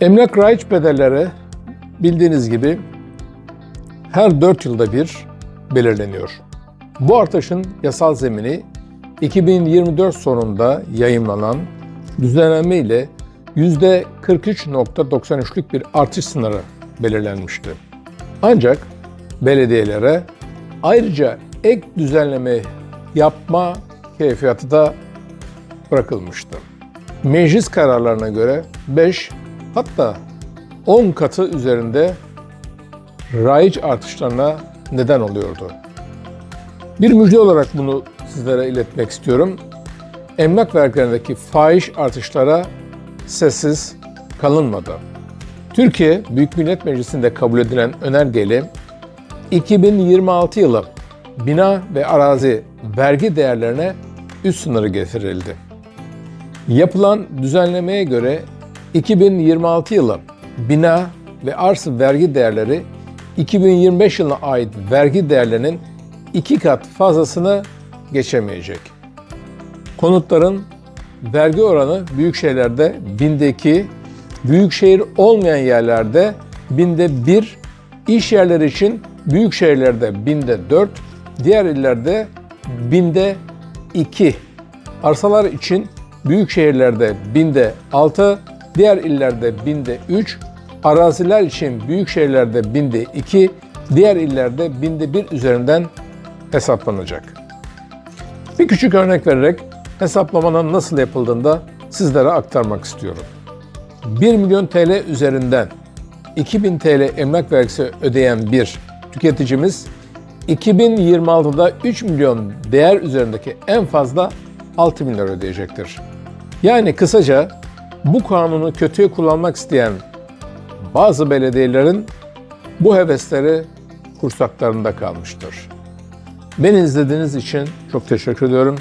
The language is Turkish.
Emlak raiç bedelleri bildiğiniz gibi her 4 yılda bir belirleniyor. Bu artışın yasal zemini 2024 sonunda yayımlanan düzenleme ile %43.93'lük bir artış sınırı belirlenmişti. Ancak belediyelere ayrıca ek düzenleme yapma keyfiyatı da bırakılmıştı. Meclis kararlarına göre 5 hatta 10 katı üzerinde raiç artışlarına neden oluyordu. Bir müjde olarak bunu sizlere iletmek istiyorum. Emlak vergilerindeki faiz artışlara sessiz kalınmadı. Türkiye Büyük Millet Meclisi'nde kabul edilen önergeyle 2026 yılı bina ve arazi vergi değerlerine üst sınırı getirildi. Yapılan düzenlemeye göre 2026 yılı bina ve arsa vergi değerleri 2025 yılına ait vergi değerlerinin iki kat fazlasını geçemeyecek. Konutların vergi oranı büyük şehirlerde binde iki, büyük şehir olmayan yerlerde binde bir, iş yerleri için büyük şehirlerde binde dört, diğer illerde binde iki. Arsalar için büyük şehirlerde binde 6, diğer illerde binde 3, araziler için büyük şehirlerde binde 2, diğer illerde binde 1 üzerinden hesaplanacak. Bir küçük örnek vererek hesaplamanın nasıl yapıldığını da sizlere aktarmak istiyorum. 1 milyon TL üzerinden 2000 TL emlak vergisi ödeyen bir tüketicimiz 2026'da 3 milyon değer üzerindeki en fazla 6 bin lira ödeyecektir. Yani kısaca bu kanunu kötüye kullanmak isteyen bazı belediyelerin bu hevesleri kursaklarında kalmıştır. Beni izlediğiniz için çok teşekkür ediyorum.